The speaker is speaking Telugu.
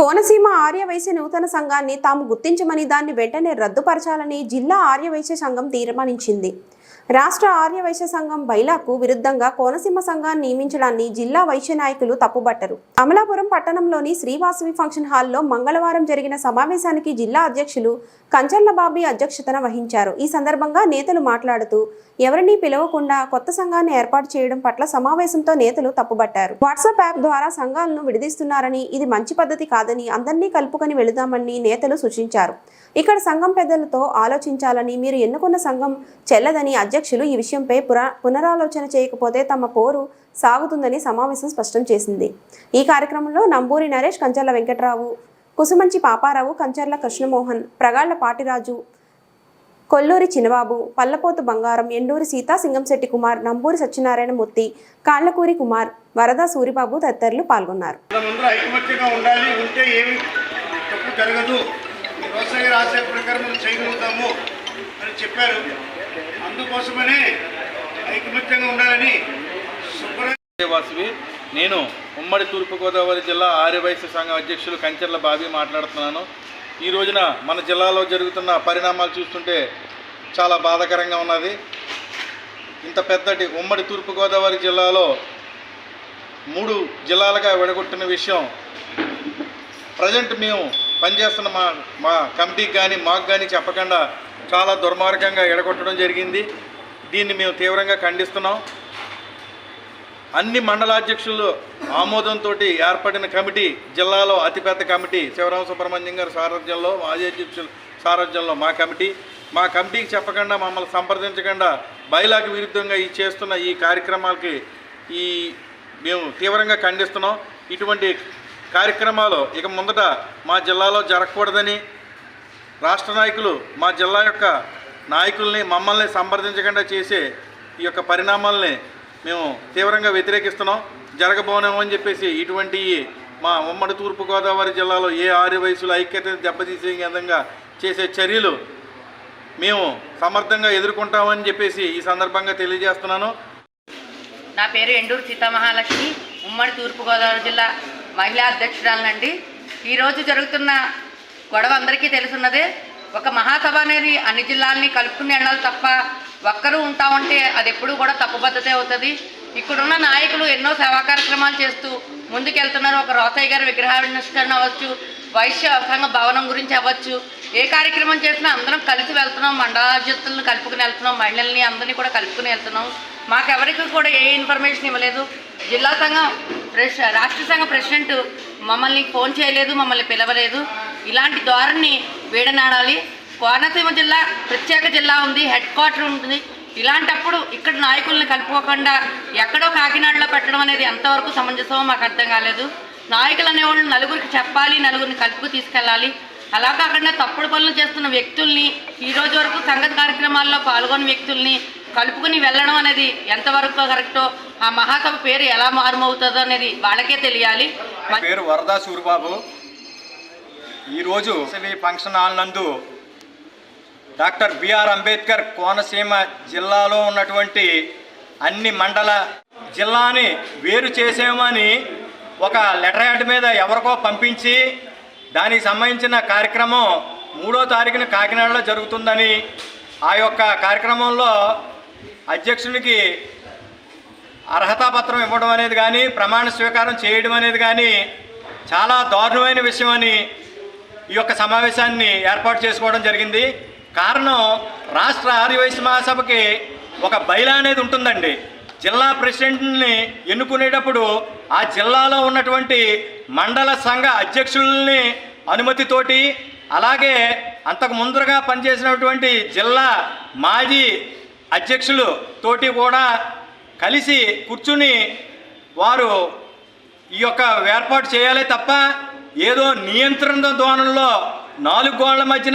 కోనసీమ ఆర్యవైశ్య నూతన సంఘాన్ని తాము గుర్తించమని దాన్ని వెంటనే రద్దుపరచాలని జిల్లా ఆర్యవైశ్య సంఘం తీర్మానించింది. రాష్ట్ర ఆర్యవైశ్య సంఘం బైలాకు విరుద్ధంగా కోనసీమ సంఘాన్ని నియమించడాన్ని జిల్లా వైశ్య నాయకులు తప్పుబట్టరు. అమలాపురం పట్టణంలోని శ్రీవాసవి ఫంక్షన్ హాల్లో మంగళవారం జరిగిన సమావేశానికి జిల్లా అధ్యక్షులు కంచర్ల బాబీ అధ్యక్షతన వహించారు. ఈ సందర్భంగా నేతలు మాట్లాడుతూ ఎవరినీ పిలవకుండా కొత్త సంఘాన్ని ఏర్పాటు చేయడం పట్ల సమావేశంతో నేతలు తప్పుబట్టారు. వాట్సాప్ యాప్ ద్వారా సంఘాలను విడదీస్తున్నారని ఇది మంచి పద్ధతి కాదని అందరినీ కలుపుకొని వెళుదామని నేతలు సూచించారు. ఇక్కడ సంఘం పెద్దలతో ఆలోచించాలని మీరు ఎన్నుకున్న సంఘం చెల్లదని అధ్యక్షులు ఈ విషయంపై పురా పునరాలోచన చేయకపోతే తమ పోరు సాగుతుందని సమావేశం స్పష్టం చేసింది. ఈ కార్యక్రమంలో నంబూరి నరేష్ కంచర్ల వెంకట్రావు కుసుమంచి పాపారావు కంచర్ల కృష్ణమోహన్ ప్రగాళ్ళ పాటిరాజు కొల్లూరి చినబాబు పల్లపోతు బంగారం ఎండూరి సీతా సింగంశెట్టి కుమార్ నంబూరి సత్యనారాయణ మూర్తి కాళ్ళకూరి కుమార్ వరద సూరిబాబు తదితరులు పాల్గొన్నారు. జరగదు. వ్యవసాయ రాసే ప్రకారం చేయగలుగుతాము. అని చెప్పారు. అందుకోసమనే ఐకమత్యంగా ఉండాలని శుభ్ర నేను ఉమ్మడి తూర్పుగోదావరి జిల్లా ఆర్యవైశ్య సంఘం అధ్యక్షులు కంచెర్ల బాబి మాట్లాడుతున్నాను. ఈ రోజున మన జిల్లాలో జరుగుతున్న పరిణామాలు చూస్తుంటే చాలా బాధాకరంగా ఉన్నది. ఇంత పెద్దటి ఉమ్మడి తూర్పుగోదావరి జిల్లాలో మూడు జిల్లాలుగా విడగొట్టిన విషయం ప్రజెంట్ మేము పనిచేస్తున్న మా మా కమిటీకి కానీ మాకు కానీ చెప్పకుండా చాలా దుర్మార్గంగా ఎడగొట్టడం జరిగింది. దీన్ని మేము తీవ్రంగా ఖండిస్తున్నాం. అన్ని మండలాధ్యక్షులు ఆమోదంతో ఏర్పడిన కమిటీ జిల్లాలో అతిపెద్ద కమిటీ శివరామ సుబ్రహ్మణ్యం గారి సారథ్యంలో మాజీ అధ్యక్షులు సారథ్యంలో మా కమిటీ. మా కమిటీకి చెప్పకుండా మమ్మల్ని సంప్రదించకుండా బయలాకి విరుద్ధంగా ఈ చేస్తున్న ఈ కార్యక్రమాలకి ఈ మేము తీవ్రంగా ఖండిస్తున్నాం. ఇటువంటి కార్యక్రమాలు ఇక ముందట మా జిల్లాలో జరగకూడదని రాష్ట్ర నాయకులు మా జిల్లా యొక్క నాయకుల్ని మమ్మల్ని సంప్రదించకుండా చేసే ఈ యొక్క పరిణామాల్ని మేము తీవ్రంగా వ్యతిరేకిస్తున్నాం. జరగబోనేమని చెప్పేసి ఇటువంటి మా ఉమ్మడి తూర్పుగోదావరి జిల్లాలో ఏ ఆరు వయసుల ఐక్యతను దెబ్బతీసే విధంగా చేసే చర్యలు మేము సమర్థంగా ఎదుర్కొంటామని చెప్పేసి ఈ సందర్భంగా తెలియజేస్తున్నాను. నా పేరు ఎండూరు సీతామహాలక్ష్మి. ఉమ్మడి తూర్పుగోదావరి జిల్లా మహిళా అధ్యక్షురాలనండి ఈరోజు జరుగుతున్న గొడవ అందరికీ తెలుసున్నదే. ఒక మహాసభ అనేది అన్ని జిల్లాల్ని కలుపుకుని వెళ్ళాలి తప్ప ఒక్కరూ ఉంటామంటే అది ఎప్పుడూ కూడా తప్పు పద్ధతే అవుతుంది. ఇక్కడున్న నాయకులు ఎన్నో సేవా కార్యక్రమాలు చేస్తూ ముందుకెళ్తున్నారు. ఒక రోసయ్య గారి విగ్రహావిష్కరణ అవ్వచ్చు వైశ్య సంఘ భవనం గురించి అవ్వచ్చు. ఏ కార్యక్రమం చేసినా అందరం కలిసి వెళ్తున్నాం మండలాధ్యక్షులను కలుపుకుని వెళ్తున్నాం మహిళల్ని అందరినీ కూడా కలుపుకుని వెళ్తున్నాం. మాకెవరికి కూడా ఏ ఇన్ఫర్మేషన్ ఇవ్వలేదు. జిల్లా సంఘం రాష్ట్ర సంఘ ప్రెసిడెంట్ మమ్మల్ని ఫోన్ చేయలేదు మమ్మల్ని పిలవలేదు. ఇలాంటి ధోరణి వీడనాడాలి. కోనసీమ జిల్లా ప్రత్యేక జిల్లా ఉంది హెడ్ క్వార్టర్ ఉంటుంది. ఇలాంటప్పుడు ఇక్కడ నాయకుల్ని కలుపుకోకుండా ఎక్కడో కాకినాడలో పెట్టడం అనేది ఎంతవరకు సమంజసమో మాకు అర్థం కాలేదు. నాయకులు అనేవాళ్ళు నలుగురికి చెప్పాలి నలుగురిని కలుపుకు తీసుకెళ్ళాలి. అలా కాకుండా తప్పుడు పనులు చేస్తున్న వ్యక్తుల్ని ఈరోజు వరకు సంగతి కార్యక్రమాల్లో పాల్గొన్న వ్యక్తుల్ని కలుపుకుని వెళ్ళడం అనేది ఎంతవరకు కరెక్టో ఆ మహాసభ పేరు ఎలా మారుమవుతుందో అనేది వాళ్ళకే తెలియాలి. పేరు వరదా సూరిబాబు. ఈరోజు ఎస్వి ఫంక్షన్ హాల్ నందు డాక్టర్ బిఆర్ అంబేద్కర్ కోనసీమ జిల్లాలో ఉన్నటువంటి అన్ని మండల జిల్లాని వేరు చేసేమని ఒక లెటర్ హెడ్ మీద ఎవరికో పంపించి దానికి సంబంధించిన కార్యక్రమం మూడో తారీఖున కాకినాడలో జరుగుతుందని ఆ యొక్క కార్యక్రమంలో అధ్యక్షునికి అర్హతా పత్రం ఇవ్వడం అనేది కానీ ప్రమాణ స్వీకారం చేయడం అనేది కానీ చాలా దారుణమైన విషయం అని ఈ యొక్క సమావేశాన్ని ఏర్పాటు చేసుకోవడం జరిగింది. కారణం రాష్ట్ర ఆర్యవైశ్య మహాసభకి ఒక బైలా అనేది ఉంటుందండి. జిల్లా ప్రెసిడెంట్ని ఎన్నుకునేటప్పుడు ఆ జిల్లాలో ఉన్నటువంటి మండల సంఘ అధ్యక్షుల్ని అనుమతితోటి అలాగే అంతకు ముందరగా పనిచేసినటువంటి జిల్లా మాజీ అధ్యక్షులు తోటి కూడా కలిసి కూర్చుని వారు ఈ యొక్క ఏర్పాటు చేయాలి తప్ప ఏదో నియంత్రణ ధోరణిలో నాలుగు గోళ్ళ మధ్యన